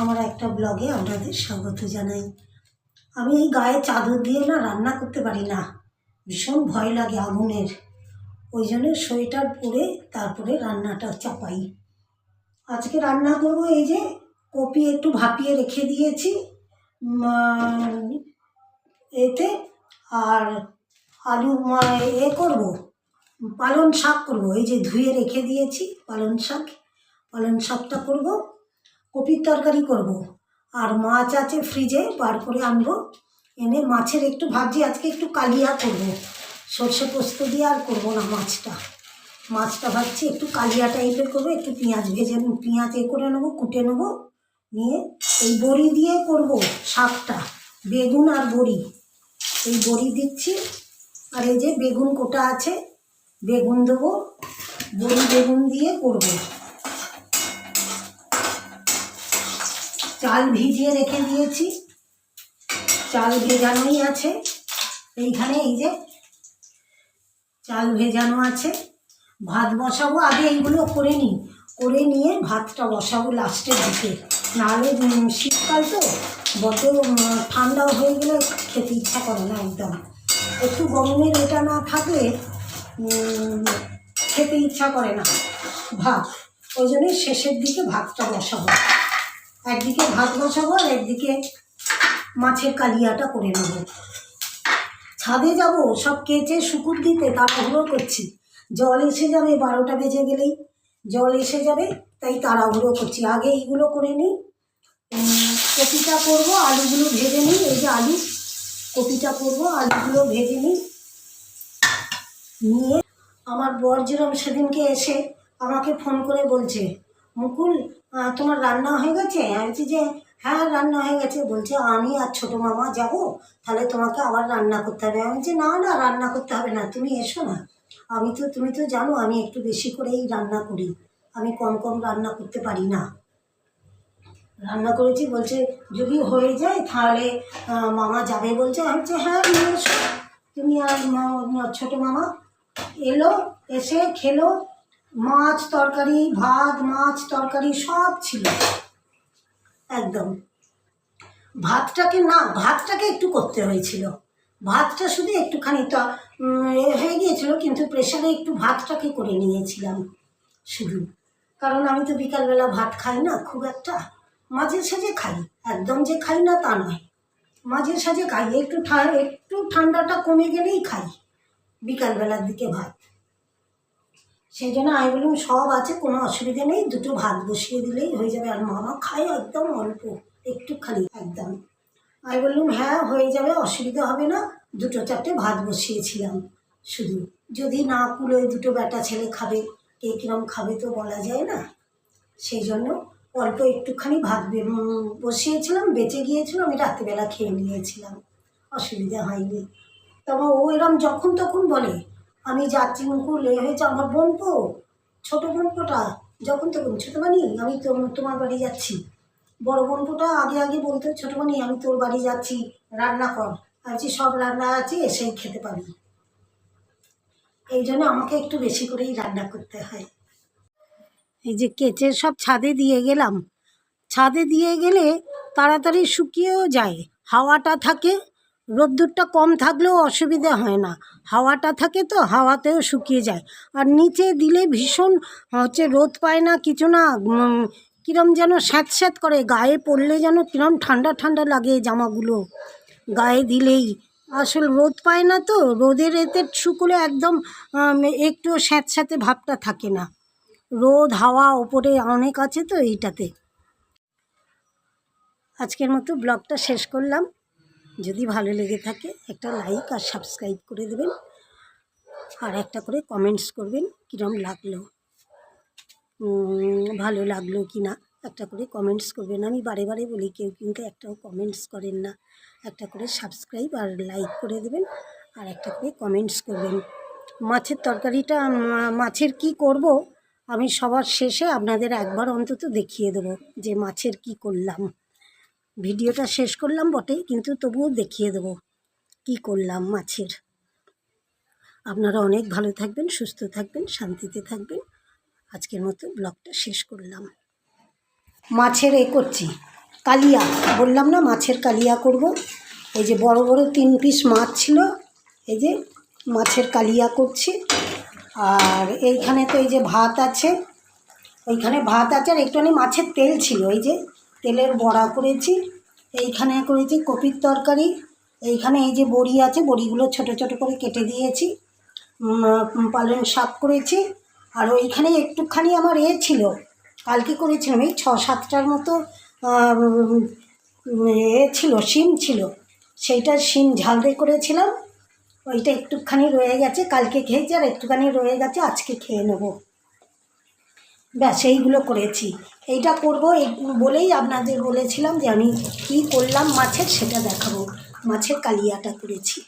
আমার একটা ব্লগে আপনাদের স্বাগত জানাই। আমি এই গায়ে চাদর দিয়ে না রান্না করতে পারি না। ভীষণ ভয় লাগে আগুনের। ওই জন্য সোয়েটার পরে তারপরে রান্নাটা চাপাই। আজকে রান্না করব এই যে কপি একটু ভাপিয়ে রেখে দিয়েছি। এতে আর আলু এ করব। পালং শাক করব। এই যে ধুয়ে রেখে দিয়েছি পালং শাক। পালং শাকটা করব। কপির তরকারি করব। আর মাছ আছে ফ্রিজে বার করে আনব। এনে মাছের একটু ভাবছি আজকে একটু কালিয়া করব। সর্ষে পোস্ত দিয়ে আর করব না মাছটা। মাছটা ভাবছি একটু কালিয়া টাইপের করব, একটু পেঁয়াজ ভেজে পেঁয়াজ এ করে নেব, কুটে নেব। নিয়ে এই বড়ি দিয়ে করব শাকটা, বেগুন আর বড়ি। এই বড়ি দিচ্ছি, আর এই যে বেগুন কোটা আছে, বেগুন দেবো। বড়ি বেগুন দিয়ে করব। চাল ভিজিয়ে রেখে দিয়েছি। চাল ভেজানোই আছে। এইখানে এই যে চাল ভেজানো আছে। ভাত বসাবো। আগে এইগুলো করে নিই। করে নিয়ে ভাতটা বসাবো লাস্টের দিকে। নাহলে শীতকাল তো উম, ঠান্ডা হয়ে গেলে খেতে ইচ্ছা করে না একদম। একটু গরমের এটা না থাকলে খেতে ইচ্ছা করে না। ভাত। ওই জন্য শেষের দিকে ভাতটা বসাবো। একদিকে ভাত বসাবো আর একদিকে মাছের কালিয়াটা করে নেব। ছাদে যাব, সব কেচে শুকুর দিতে তাড়াহুড়ো করছি। জল এসে যাবে বারোটা বেজে গেলেই। জল এসে যাবে, তাই তাড়াহুড়ো করছি। আগে এইগুলো করে নিই। কপিটা করব, আলুগুলো ভেজে নিই। এই যে আলু, কপিটা করব, আলুগুলো ভেজে নিই। নিয়ে আমার বর যেরকম সেদিনকে এসে আমাকে ফোন করে বলছে, মুকুল তোমার রান্না হয়ে গেছে? আমি বলছি যে হ্যাঁ রান্না হয়ে গেছে। বলছে, আমি আর ছোটো মামা যাব, তাহলে তোমাকে আবার রান্না করতে হবে। আমি বলছি, না না, রান্না করতে হবে না, তুমি এসো না। আমি তো, তুমি তো জানো, আমি একটু বেশি করেই রান্না করি। আমি কম কম রান্না করতে পারি না। রান্না করেছি, বলছে, যদি হয়ে যায়, তাহলে মামা যাবে বলছে। আমি বলছি হ্যাঁ তুমি আর ছোটো মামা এলো, এসে খেলো। মাছ, তরকারি, ভাত, মাছ, তরকারি সব ছিল। একদম। ভাতটাকে না, ভাতটাকে একটু করতে হয়েছিল। ভাতটা শুধু একটুখানি তো হয়ে গিয়েছিল, কিন্তু প্রেশারে একটু ভাতটাকে করে নিয়েছিলাম শুধু। কারণ আমি তো বিকালবেলা ভাত খাই না, খুব একটা। মাঝে সাঝে খাই, একদম যে খাই না তা নয়। মাঝে সাঝে খাই, একটু একটু ঠান্ডাটা কমে গেলেই খাই বিকালবেলার দিকে ভাত। সেই জন্য আমি বললাম, সব আছে, কোনো অসুবিধা নেই, দুটো ভাত বসিয়ে দিলেই হয়ে যাবে। আর মামা খায় একদম অল্প, একটুখানি, একদম। আমি বললাম হ্যাঁ হয়ে যাবে, অসুবিধা হবে না, দুটো চারটে ভাত বসিয়েছিলাম শুধু। যদি না কুলোয় দুটো বেটা ছেলে খাবে, কে কিরম খাবে তো বলা যায় না। সেই জন্য অল্প একটুখানি ভাত বসিয়েছিলাম, বেঁচে গিয়েছিল আমি রাত্রিবেলা খেয়ে নিয়েছিলাম। অসুবিধা হয়নি। তবে ও এরম যখন তখন বলে আমি যাচ্ছি মুকুল এ হয়েছে আমার বোন তো ছোটো বোনপোটা যখন তখন ছোটো বানি আমি তোমার বাড়ি যাচ্ছি। বড় বোনপোটা আগে আগে বলতো ছোটো বানি আমি তোর বাড়ি যাচ্ছি রান্না কর। বলছি, সব রান্না আছে এসেই খেতে পারি এই জন্য আমাকে একটু বেশি করেই রান্না করতে হয়। এই যে কেচে সব ছাদে দিয়ে গেলাম। ছাদে দিয়ে গেলে তাড়াতাড়ি শুকিয়েও যায় হাওয়াটা থাকে রোদ্দুরটা কম থাকলেও অসুবিধা হয় না। হাওয়াটা থাকে তো, হাওয়াতেও শুকিয়ে যায়। আর নিচে দিলে ভীষণ, হচ্ছে রোদ পায় না, কিছু না কিরম যেন স্যাঁত করে। গায়ে পড়লে যেন কিরম ঠান্ডা ঠান্ডা লাগে জামাগুলো। গায়ে দিলেই। আসল রোদ পায় না তো, রোদের এতে শুকলে একদম একটু স্যাঁত স্যাঁতে ভাবটা থাকে না। রোদ, হাওয়া ওপরে অনেক আছে তো এইটাতে। আজকের মতো ব্লগটা শেষ করলাম। যদি ভালো লেগে থাকে একটা লাইক আর সাবস্ক্রাইব করে দেবেন। আর একটা করে কমেন্টস করবেন কীরম লাগল ভালো লাগল কি না একটা করে কমেন্টস করবেন। আমি বারে বারে বলি, কেউ কিন্তু একটাও কমেন্টস করেন না। একটা করে সাবস্ক্রাইব আর লাইক করে দেবেন, আর একটা করে কমেন্টস করবেন। মাছের তরকারিটা মাছের কি করব, আমি সবার শেষে আপনাদের একবার অন্তত দেখিয়ে দেবো যে মাছের কি করলাম। ভিডিওটা শেষ করলাম বটে, কিন্তু তবুও দেখিয়ে দেবো কি করলাম মাছের। আপনারা অনেক ভালো থাকবেন, সুস্থ থাকবেন, শান্তিতে থাকবেন। আজকের মতো ব্লগটা শেষ করলাম। মাছের এ করছি, কালিয়া। বললাম না মাছের কালিয়া করব। এই যে বড় বড় তিন পিস মাছ ছিল, এই যে মাছের কালিয়া করছি। আর এইখানে তো এই যে ভাত আছে ওইখানে ভাত আছে, আর একটুখানি মাছের তেল ছিল, এই যে তেলের বড়া করেছি, এইখানে করেছি কপির তরকারি, এইখানে এই যে বড়ি আছে, বড়িগুলো ছোট ছোট করে কেটে দিয়েছি পালং শাক করেছি, আর ওইখানে একটুখানি আমার এ ছিল, কালকে করেছিলাম, এই ছ সাতটার মতো এ ছিল, শিম ছিল, সেইটা শিম ঝাল দিয়ে করেছিলাম, ওইটা একটুখানি রয়ে গেছে, কালকে খেয়েছি আর একটুখানি রয়ে গেছে, আজকে খেয়ে নেব। ব্যাস, এইগুলো করেছি। এইটা করব, এই বলেই আপনাদের বলেছিলাম যে আমি কী করলাম মাছের, সেটা দেখাবো। মাছের কালিয়াটা করেছি।